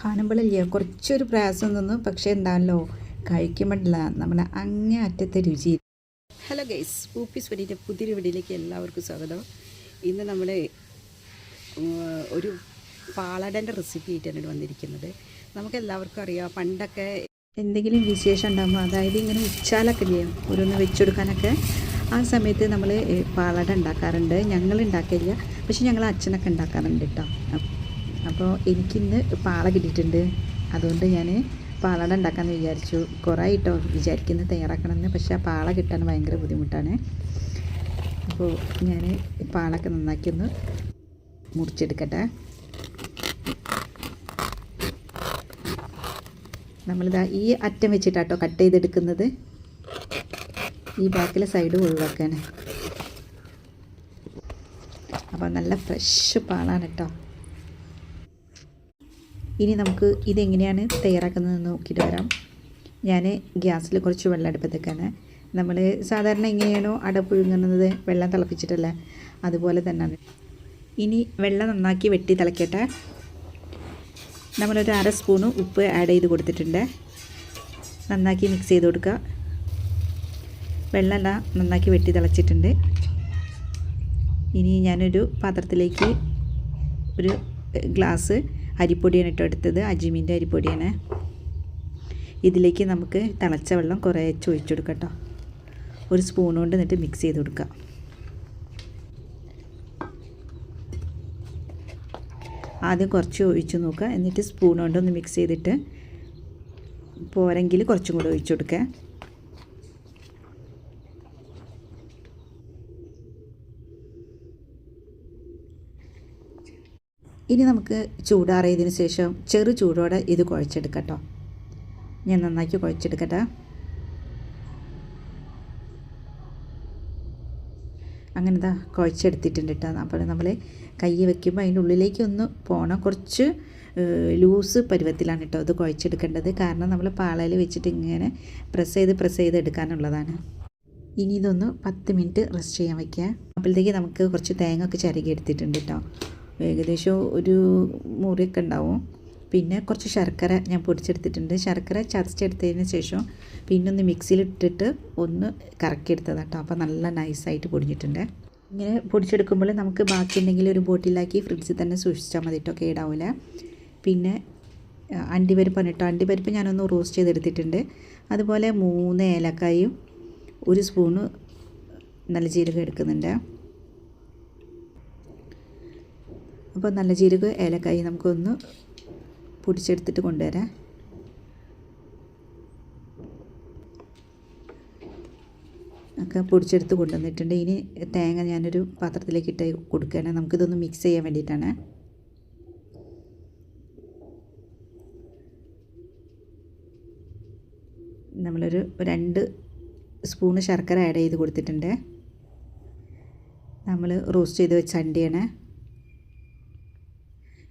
കാണുമ്പോഴില്ല കുറച്ചൊരു പ്രയാസം നിന്നു പക്ഷേ എന്താണല്ലോ? കഴിക്കുമ്പോഴല്ല നമ്മളെ അങ്ങേ അറ്റത്തെ രുചി. ഹലോ ഗൈസ് പൂപ്പീസ് സ്വരീന്റെ പുതിയൊരു വീഡിയോയിലേക്ക് എല്ലാവർക്കും സ്വാഗതം. ഇന്ന് നമ്മൾ ഒരു പാളടന്റെ റെസിപ്പി ആയിട്ടാണ് വന്നിരിക്കുന്നത്. നമുക്ക് എല്ലാവർക്കും അറിയാം പണ്ടൊക്കെ എന്തെങ്കിലും വിശേഷം ഉണ്ടാകുമ്പോൾ അതായത് ഇങ്ങനെ ഉച്ചാലൊക്കെ ഇല്ലേ ഓരോന്ന് വെച്ചെടുക്കാനൊക്കെ ആ സമയത്ത് നമ്മൾ പാളട ഉണ്ടാക്കാറുണ്ട്. ഞങ്ങൾ ഉണ്ടാക്കില്ല പക്ഷെ ഞങ്ങൾ അച്ഛനൊക്കെ ഉണ്ടാക്കാറുണ്ട് കേട്ടോ. അപ്പോൾ എനിക്കിന്ന് പാള കിട്ടിയിട്ടുണ്ട്. അതുകൊണ്ട് ഞാൻ പാളട ഉണ്ടാക്കാമെന്ന് വിചാരിച്ചു. കുറേ കേട്ടോ വിചാരിക്കുന്നത് തയ്യാറാക്കണമെന്ന്. പക്ഷേ ആ പാള കിട്ടാൻ ഭയങ്കര ബുദ്ധിമുട്ടാണ്. അപ്പോൾ ഞാൻ പാളൊക്കെ നന്നാക്കി ഒന്ന് മുറിച്ചെടുക്കട്ടെ. നമ്മളിതാ ഈ അറ്റം വെച്ചിട്ടാട്ടോ കട്ട് ചെയ്തെടുക്കുന്നത്. ഈ ബാക്കിലെ സൈഡ് ഒഴിവാക്കാൻ അപ്പോൾ നല്ല ഫ്രഷ് പാളാണ് കേട്ടോ. ഇനി നമുക്ക് ഇതെങ്ങനെയാണ് തയ്യാറാക്കുന്നതെന്ന് നോക്കിയിട്ട് വരാം. ഞാൻ ഗ്യാസിൽ കുറച്ച് വെള്ളം അടുപ്പത്തേക്കാണ് നമ്മൾ സാധാരണ എങ്ങനെയാണോ അട പുഴുങ്ങുന്നത് വെള്ളം തിളപ്പിച്ചിട്ടല്ല? അതുപോലെ തന്നെയാണ്. ഇനി വെള്ളം നന്നാക്കി വെട്ടി തിളക്കട്ടെ. നമ്മളൊരു അര സ്പൂണ് ഉപ്പ് ആഡ് ചെയ്ത് കൊടുത്തിട്ടുണ്ട്. നന്നാക്കി മിക്സ് ചെയ്ത് കൊടുക്കുക. വെള്ളമെല്ലാം നന്നാക്കി വെട്ടി തിളച്ചിട്ടുണ്ട്. ഇനി ഞാനൊരു പാത്രത്തിലേക്ക് ഒരു ഗ്ലാസ് അരിപ്പൊടിയാണ് ഇട്ടോ എടുത്തത്. അജിമിന്റെ അരിപ്പൊടിയാണ്. ഇതിലേക്ക് നമുക്ക് തിളച്ച വെള്ളം കുറേ ഒഴിച്ചു ഒരു സ്പൂൺ കൊണ്ട് എന്നിട്ട് മിക്സ് ചെയ്ത് കൊടുക്കുക ആദ്യം കുറച്ച് ഒഴിച്ച് നോക്കുക. എന്നിട്ട് സ്പൂൺ കൊണ്ടൊന്ന് മിക്സ് ചെയ്തിട്ട് പോരെങ്കിൽ കുറച്ചും കൂടെ ഒഴിച്ചു കൊടുക്കുക. ഇനി നമുക്ക് ചൂടാറിയതിന് ശേഷം ചെറു ചൂടോടെ ഇത് കുഴച്ചെടുക്കട്ടോ. ഞാൻ നന്നാക്കി കുഴച്ചെടുക്കട്ടെ. അങ്ങനെ ഇതാ കുഴച്ചെടുത്തിട്ടുണ്ട് കേട്ടോ അപ്പോൾ നമ്മൾ കൈ വെക്കുമ്പോൾ അതിന്റെ ഉള്ളിലേക്ക് ഒന്ന് പോകണം കുറച്ച് ലൂസ് പരുവത്തിലാണ് കേട്ടോ അത് കുഴച്ചെടുക്കേണ്ടത്. കാരണം നമ്മൾ പാളയിൽ വെച്ചിട്ട് ഇങ്ങനെ പ്രസ് ചെയ്ത് പ്രസ് ചെയ്ത് എടുക്കാനുള്ളതാണ്. ഇനി ഇതൊന്ന് പത്ത് മിനിറ്റ് റെസ്റ്റ് ചെയ്യാൻ വയ്ക്കുക അപ്പോഴത്തേക്ക് നമുക്ക് കുറച്ച് തേങ്ങ ഒക്കെ ചിരകി എടുത്തിട്ടുണ്ട് കേട്ടോ ഏകദേശം ഒരു മുറിയൊക്കെ ഉണ്ടാവും. പിന്നെ കുറച്ച് ശർക്കര ഞാൻ പൊടിച്ചെടുത്തിട്ടുണ്ട്. ശർക്കര ചതച്ചെടുത്തതിന് ശേഷം പിന്നെ ഒന്ന് മിക്സിയിലിട്ടിട്ട് ഒന്ന് കറക്കിയെടുത്തതാണ് കേട്ടോ. അപ്പോൾ നല്ല നൈസായിട്ട് പൊടിഞ്ഞിട്ടുണ്ട്. ഇങ്ങനെ പൊടിച്ചെടുക്കുമ്പോൾ നമുക്ക് ബാക്കി ഉണ്ടെങ്കിൽ ഒരു ബോട്ടിലാക്കി ഫ്രിഡ്ജിൽ തന്നെ സൂക്ഷിച്ചാൽ മതി കേട്ടോ. കേടാവില്ല പിന്നെ അണ്ടിപ്പരിപ്പാണ് കേട്ടോ. അണ്ടിപ്പരിപ്പ് ഞാനൊന്ന് റോസ്റ്റ് ചെയ്തെടുത്തിട്ടുണ്ട്. അതുപോലെ മൂന്ന് ഏലക്കായും ഒരു സ്പൂണ് നല്ല ജീരകം എടുക്കുന്നുണ്ട്. അപ്പോൾ നല്ല ജീരക ഏലക്കായി നമുക്കൊന്ന് പൊടിച്ചെടുത്തിട്ട് കൊണ്ടുവരാം. ഒക്കെ പൊടിച്ചെടുത്ത് കൊണ്ടുവന്നിട്ടുണ്ട്. ഇനി തേങ്ങ ഞാനൊരു പാത്രത്തിലേക്ക് ഇട്ട് കൊടുക്കുകയാണ്. നമുക്കിതൊന്ന് മിക്സ് ചെയ്യാൻ വേണ്ടിയിട്ടാണ്. നമ്മളൊരു രണ്ട് സ്പൂണ് ശർക്കര ആഡ് ചെയ്ത് കൊടുത്തിട്ടുണ്ട്. നമ്മൾ റോസ്റ്റ് ചെയ്ത് വെച്ച അണ്ടിയാണ്.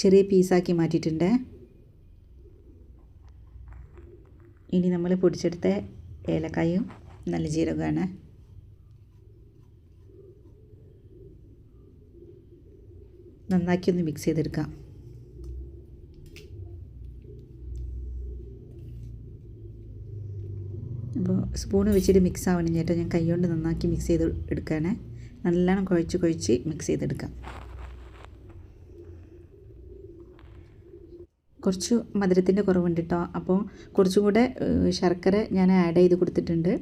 ചെറിയ പീസാക്കി മാറ്റിയിട്ടുണ്ട്. ഇനി നമ്മൾ പൊടിച്ചെടുത്ത ഏലക്കായും നല്ല ജീരകമാണ് നന്നാക്കി ഒന്ന് മിക്സ് ചെയ്തെടുക്കാം. അപ്പോൾ സ്പൂൺ വെച്ചിട്ട് മിക്സ് ആവണം ചേട്ടാ ഞാൻ കൈ കൊണ്ട് നന്നാക്കി മിക്സ് ചെയ്ത് എടുക്കുകയാണ് നല്ലോണം കുഴച്ച് കുഴച്ച് മിക്സ് ചെയ്തെടുക്കാം. കുറച്ച് മധുരത്തിന്റെ കുറവുണ്ട് കേട്ടോ അപ്പോൾ കുറച്ചും കൂടെ ശർക്കര ഞാൻ ആഡ് ചെയ്ത് കൊടുത്തിട്ടുണ്ട്.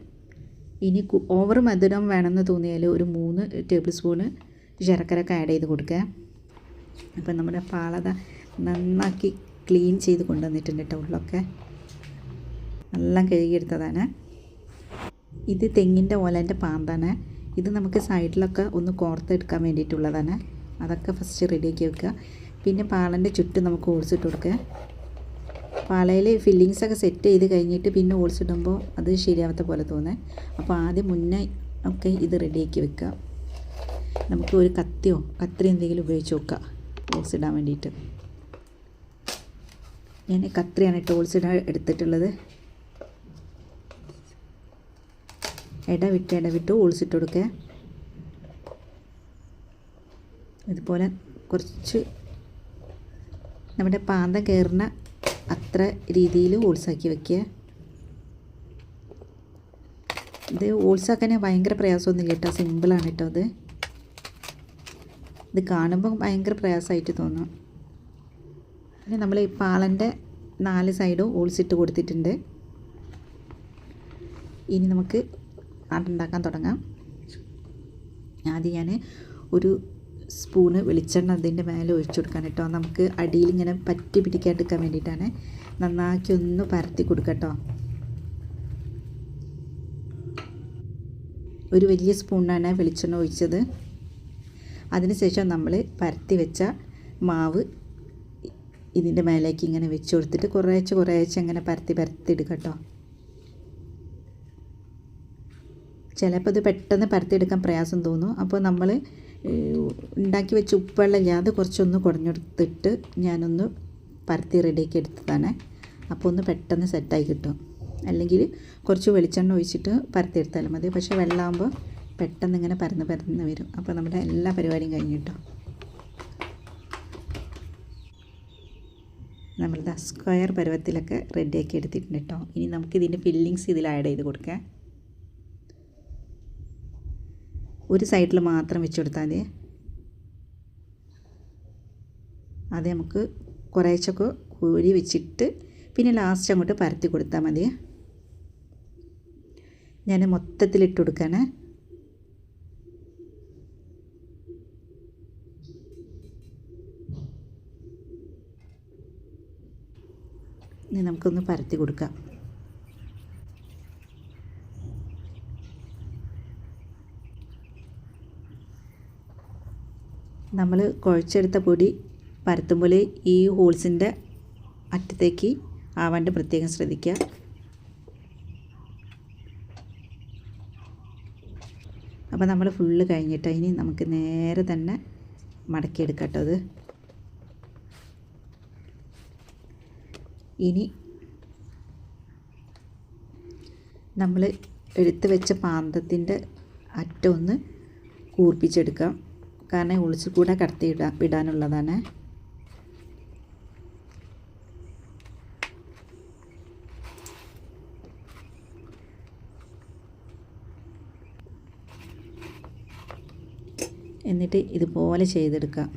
ഇനി ഓവർ മധുരം വേണമെന്ന് തോന്നിയാൽ ഒരു മൂന്ന് ടേബിൾ സ്പൂണ് ശർക്കര ഒക്കെ ആഡ് ചെയ്ത് കൊടുക്കുക. അപ്പം നമ്മുടെ പാളത നന്നാക്കി ക്ലീൻ ചെയ്ത് കൊണ്ടുവന്നിട്ടുണ്ട് കേട്ടോ ഉള്ളൊക്കെ. നല്ല കഴുകിയെടുത്തതാണ്. ഇത് തെങ്ങിന്റെ ഓലന്റെ പാന്താണ്. ഇത് നമുക്ക് സൈഡിലൊക്കെ ഒന്ന് കോർത്തെടുക്കാൻ വേണ്ടിയിട്ടുള്ളതാണ്. അതൊക്കെ ഫസ്റ്റ് റെഡിയാക്കി വെക്കുക. പിന്നെ പാളന്റെ ചുറ്റും നമുക്ക് ഓൾസ് ഇട്ട് കൊടുക്കുക പാളയിൽ ഫില്ലിങ്സൊക്കെ സെറ്റ് ചെയ്ത് കഴിഞ്ഞിട്ട് പിന്നെ ഓൾസ് ഇടുമ്പോൾ അത് ശരിയാവാത്ത പോലെ തോന്നേ. അപ്പോൾ ആദ്യം മുന്നേ ഒക്കെ ഇത് റെഡിയാക്കി വെക്കുക നമുക്ക് ഒരു കത്തിയോ കത്രി എന്തെങ്കിലും ഉപയോഗിച്ച് നോക്കുക ഓൾസ് ഇടാൻ വേണ്ടിയിട്ട്. ഞാൻ കത്രിയാണ് ടോൾസ് ഇടാൻ എടുത്തിട്ടുള്ളത്. ഇടവിട്ട് ഇടവിട്ട് ഓൾസ് ഇട്ട് കൊടുക്കുക ഇതുപോലെ കുറച്ച് നമ്മുടെ പാന്തം കയറുന്ന അത്ര രീതിയിൽ ഓൾസാക്കി വെക്കുക. ഇത് ഓൾസാക്കാൻ ഭയങ്കര പ്രയാസമൊന്നുമില്ല കേട്ടോ. സിമ്പിളാണ് കേട്ടോ അത്. ഇത് കാണുമ്പോൾ ഭയങ്കര പ്രയാസമായിട്ട് തോന്നും. പിന്നെ നമ്മൾ ഈ പാളന്റെ നാല് സൈഡും ഓൾസിട്ട് കൊടുത്തിട്ടുണ്ട്. ഇനി നമുക്ക് അതുണ്ടാക്കാൻ തുടങ്ങാം. ആദ്യം ഞാൻ ഒരു സ്പൂണ് വെളിച്ചെണ്ണ അതിന്റെ മേലെ ഒഴിച്ചു കൊടുക്കാൻ കേട്ടോ. നമുക്ക് അടിയിൽ ഇങ്ങനെ പറ്റി പിടിക്കാണ്ടിരിക്കാൻ വേണ്ടിയിട്ടാണ്. നന്നാക്കി ഒന്ന് പരത്തി കൊടുക്കട്ടോ ഒരു വലിയ സ്പൂണിനാണ് വെളിച്ചെണ്ണ ഒഴിച്ചത്. അതിനുശേഷം നമ്മൾ പരത്തി വെച്ച മാവ് ഇതിന്റെ മേലേക്ക് ഇങ്ങനെ വെച്ച് കൊടുത്തിട്ട് കുറേശ്ശെ കുറേശ്ശെ ഇങ്ങനെ പരത്തി പരത്തി എടുക്കട്ടോ ചിലപ്പോൾ ഇത് പെട്ടെന്ന് പരത്തിയെടുക്കാൻ പ്രയാസം തോന്നും. അപ്പോൾ നമ്മൾ ഉണ്ടാക്കി വെച്ച ഉപ്പുവെള്ളമില്ല അത് കുറച്ചൊന്ന് കുടഞ്ഞെടുത്തിട്ട് ഞാനൊന്ന് പരത്തി റെഡിയാക്കി എടുത്തതാണ്. അപ്പോൾ ഒന്ന് പെട്ടെന്ന് സെറ്റായി കിട്ടും. അല്ലെങ്കിൽ കുറച്ച് വെളിച്ചെണ്ണ ഒഴിച്ചിട്ട് പരത്തി പരത്തിയെടുത്താലും മതി. പക്ഷേ വെള്ളമാകുമ്പോൾ പെട്ടെന്ന് ഇങ്ങനെ പരന്ന് പരന്ന് വരും. അപ്പോൾ നമ്മുടെ എല്ലാ പരിപാടിയും കഴിഞ്ഞു കിട്ടും. നമ്മളിത് സ്ക്വയർ പരുവത്തിലൊക്കെ റെഡിയാക്കി എടുത്തിട്ടുണ്ട് കേട്ടോ ഇനി നമുക്കിതിന്റെ ഫില്ലിങ്സ് ഇതിൽ ആഡ് ചെയ്ത് കൊടുക്കാം. ഒരു സൈഡിൽ മാത്രം വെച്ച് കൊടുത്താൽ മതി. അത് നമുക്ക് കുറേശ്ശൊക്കെ കോരി വെച്ചിട്ട് പിന്നെ ലാസ്റ്റ് അങ്ങോട്ട് പരത്തി കൊടുത്താൽ മതി. ഞാൻ മൊത്തത്തിലിട്ട് കൊടുക്കാനേ ഇനി നമുക്കൊന്ന് പരത്തി കൊടുക്കാം. നമ്മൾ കുഴച്ചെടുത്ത പൊടി പരത്തുമ്പോൾ ഈ ഹോൾസിന്റെ അറ്റത്തേക്ക് ആവാണ്ട് പ്രത്യേകം ശ്രദ്ധിക്കുക. അപ്പോൾ നമ്മൾ ഫുള്ള് കഴിഞ്ഞിട്ട് ഇനി നമുക്ക് നേരെ തന്നെ മടക്കിയെടുക്കട്ടോ കേട്ടോ അത്. ഇനി നമ്മൾ എടുത്തു വെച്ച പാന്തത്തിന്റെ അറ്റമൊന്ന് കൂർപ്പിച്ചെടുക്കാം. കാരണം ഒളിച്ചു കൂടെ കടത്തി ഇടാ ഇടാനുള്ളതാണ്. എന്നിട്ട് ഇതുപോലെ ചെയ്തെടുക്കാം.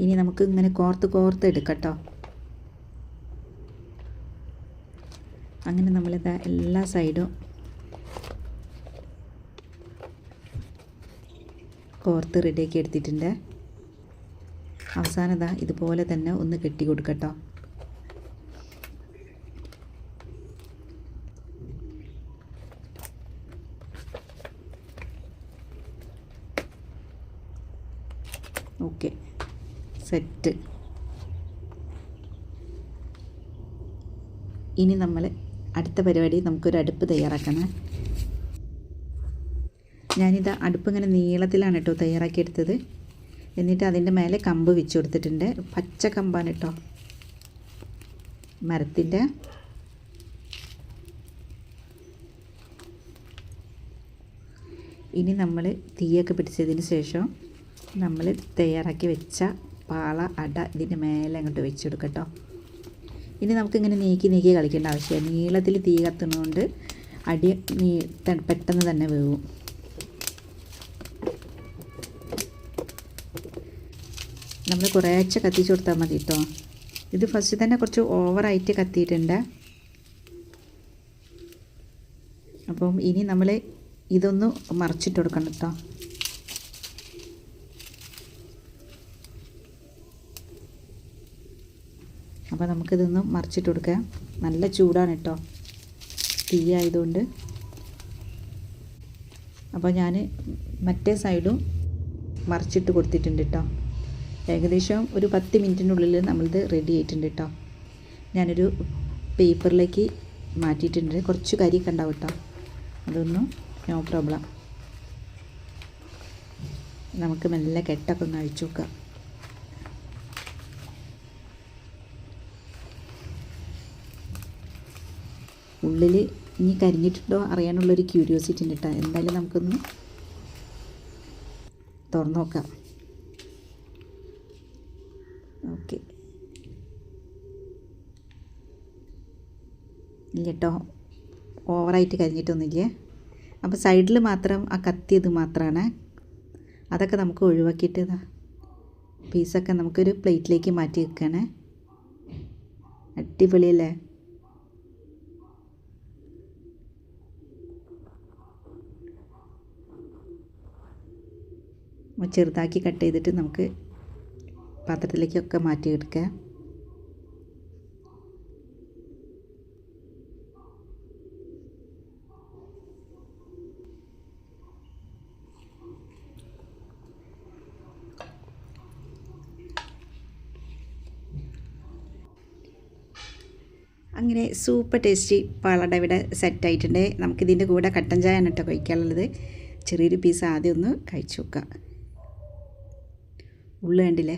ഇനി നമുക്ക് ഇങ്ങനെ കോർത്ത് കോർത്ത് എടുക്കട്ടോ. അങ്ങനെ നമ്മളിത് എല്ലാ സൈഡും കോർത്ത് റെഡിയാക്കി എടുത്തിട്ടുണ്ട്. അവസാനം ഇതാ ഇതുപോലെ തന്നെ ഒന്ന് കെട്ടി കൊടുക്കട്ടോ ഓക്കെ സെറ്റ്. ഇനി നമ്മൾ അടുത്ത പരിപാടി നമുക്കൊരു അടുപ്പ് തയ്യാറാക്കണം. ഞാനിത് അടുപ്പ് ഇങ്ങനെ നീളത്തിലാണ് കേട്ടോ തയ്യാറാക്കിയെടുത്തത്. എന്നിട്ട് അതിന്റെ മേലെ കമ്പ് വെച്ച് കൊടുത്തിട്ടുണ്ട്. പച്ച കമ്പാണ് കേട്ടോ. മരത്തിന്റെ. ഇനി നമ്മൾ തീയൊക്കെ പിടിച്ചതിന് ശേഷം നമ്മൾ തയ്യാറാക്കി വെച്ച പാള അട ഇതിന്റെ മേലെ അങ്ങോട്ട് വെച്ചെടുക്കട്ടോ. ഇനി നമുക്കിങ്ങനെ നീക്കി നീക്കി കളിക്കേണ്ട ആവശ്യമില്ല. നീളത്തിൽ തീ കത്തുന്നതുകൊണ്ട് അടി നീ പെട്ടെന്ന് തന്നെ വേവും. നമ്മൾ കുറേശ്ശെ കത്തിച്ച് കൊടുത്താൽ മതി കേട്ടോ ഇത് ഫസ്റ്റ് തന്നെ കുറച്ച് ഓവറായിട്ട് കത്തിയിട്ടുണ്ട്. അപ്പം ഇനി നമ്മൾ ഇതൊന്ന് മറച്ചിട്ട് കൊടുക്കണം കേട്ടോ അപ്പോൾ നമുക്കിതൊന്ന് മറിച്ചിട്ട് കൊടുക്കാം. നല്ല ചൂടാണ് കേട്ടോ തീ ആയതുകൊണ്ട്. അപ്പോൾ ഞാൻ മറ്റേ സൈഡും മറിച്ചിട്ട് കൊടുത്തിട്ടുണ്ട് കേട്ടോ ഏകദേശം ഒരു പത്ത് മിനിറ്റിനുള്ളിൽ നമ്മളിത് റെഡി ആയിട്ടുണ്ട് കേട്ടോ ഞാനൊരു പേപ്പറിലേക്ക് മാറ്റിയിട്ടുണ്ട്. കുറച്ച് കരിയൊക്കെ ഉണ്ടാവും കേട്ടോ അതൊന്നും നോ പ്രോബ്ലം നമുക്ക് മെല്ലെ കെട്ടൊക്കെ ഒന്ന് അഴിച്ചു നോക്കാം. ഉള്ളിൽ ഇനി കരിഞ്ഞിട്ടുണ്ടോ അറിയാനുള്ളൊരു ക്യൂരിയോസിറ്റി ഉണ്ട് കേട്ടോ എന്തായാലും നമുക്കൊന്ന് തുറന്നു നോക്കാം. ഓക്കെ. ഇല്ല കേട്ടോ ഓവറായിട്ട് കരിഞ്ഞിട്ടൊന്നുമില്ല? അപ്പോൾ സൈഡിൽ മാത്രം ആ കത്തിയത് മാത്രമാണ് അതൊക്കെ നമുക്ക് ഒഴിവാക്കിയിട്ട് പീസൊക്കെ നമുക്കൊരു പ്ലേറ്റിലേക്ക് മാറ്റി വെക്കണേ. അടിപൊളിയല്ലേ? ചെറുതാക്കി കട്ട് ചെയ്തിട്ട് നമുക്ക് പാത്രത്തിലേക്കൊക്കെ മാറ്റിയെടുക്കാം അങ്ങനെ സൂപ്പർ ടേസ്റ്റി പാളട ഇവിടെ സെറ്റായിട്ടുണ്ട്. നമുക്കിതിന്റെ കൂടെ കട്ടൻ ചായ കേട്ടോ കഴിക്കാനുള്ളത്. ചെറിയൊരു പീസ് ആദ്യം ഒന്ന് കഴിച്ചു നോക്കാം. ഉള്ളു കണ്ടില്ലേ?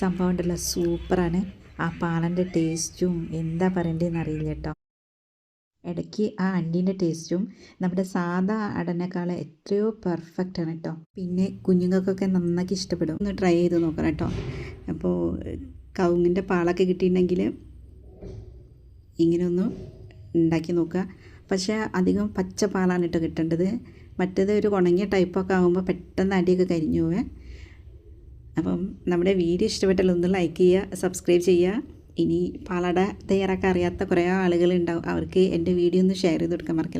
സംഭവം ഉണ്ടല്ലോ സൂപ്പറാണ്. ആ പാലന്റെ ടേസ്റ്റും എന്താ പറയണ്ടതെന്ന് അറിയില്ല കേട്ടോ. ഇടയ്ക്ക് ആ അണ്ടീന്റെ ടേസ്റ്റും നമ്മുടെ സാധാ അടനേക്കാൾ എത്രയോ പെർഫെക്റ്റ് ആണ് കേട്ടോ. പിന്നെ കുഞ്ഞുങ്ങൾക്കൊക്കെ നന്നാക്കി ഇഷ്ടപ്പെടും. ഒന്ന് ട്രൈ ചെയ്ത് നോക്കണം കേട്ടോ. അപ്പോൾ കവുങ്ങിന്റെ പാളൊക്കെ കിട്ടിയിട്ടുണ്ടെങ്കിൽ ഇങ്ങനെ ഒന്ന് ഉണ്ടാക്കി നോക്കുക. പക്ഷേ അധികം പച്ച പാലാണ് കേട്ടോ കിട്ടേണ്ടത്. മറ്റേത് ഒരു ഉണങ്ങിയ ടൈപ്പൊക്കെ ആകുമ്പോൾ പെട്ടെന്ന് അടിയൊക്കെ കരിഞ്ഞു പോവേ. അപ്പം നമ്മുടെ വീഡിയോ ഇഷ്ടപ്പെട്ടാൽ ഒന്ന് ലൈക്ക് ചെയ്യുക സബ്സ്ക്രൈബ് ചെയ്യുക. ഇനി പാലട തയ്യാറാക്കാൻ അറിയാത്ത കുറേ ആളുകളുണ്ടാവും അവർക്ക് എന്റെ വീഡിയോ ഒന്ന് ഷെയർ ചെയ്ത് കൊടുക്കാൻ മറക്കില്ല.